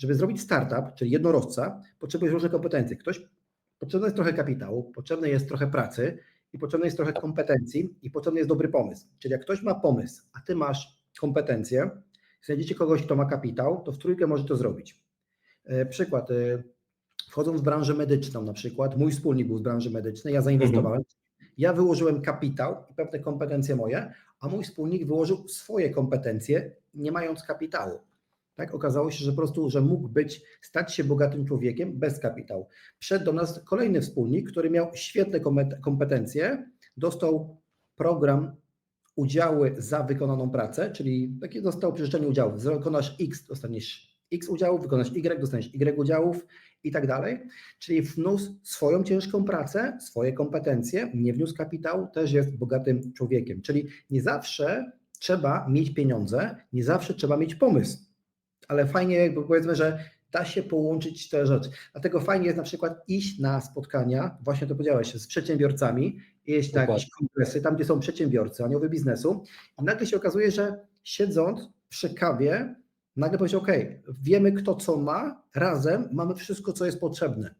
żeby zrobić startup, czyli jednorożca, potrzebujesz różne kompetencje. Ktoś, potrzebny jest trochę kapitału, potrzebne jest trochę pracy i potrzebne jest trochę kompetencji i potrzebny jest dobry pomysł. Czyli jak ktoś ma pomysł, a ty masz kompetencje, znajdziecie kogoś, kto ma kapitał, to w trójkę może to zrobić. E, Przykład, e, wchodząc w branżę medyczną na przykład, mój wspólnik był z branży medycznej, ja zainwestowałem, ja wyłożyłem kapitał i pewne kompetencje moje, a mój wspólnik wyłożył swoje kompetencje, nie mając kapitału. Tak, okazało się, że po prostu, że mógł być, stać się bogatym człowiekiem bez kapitału. Wszedł do nas kolejny wspólnik, który miał świetne kompe- kompetencje, dostał program udziały za wykonaną pracę, czyli takie dostał przyrzeczenie udziałów. Wykonasz X, dostaniesz X udziałów, wykonasz Y, dostaniesz Y udziałów i tak dalej. Czyli wniósł swoją ciężką pracę, swoje kompetencje, nie wniósł kapitału, też jest bogatym człowiekiem. Czyli nie zawsze trzeba mieć pieniądze, nie zawsze trzeba mieć pomysł, ale fajnie, bo powiedzmy, że da się połączyć te rzeczy. Dlatego fajnie jest na przykład iść na spotkania, właśnie to powiedziałeś, z przedsiębiorcami, iść na jakieś kongresy, tam gdzie są przedsiębiorcy, anioły biznesu i nagle się okazuje, że siedząc przy kawie, nagle powiedział, OK, wiemy kto co ma, razem mamy wszystko, co jest potrzebne.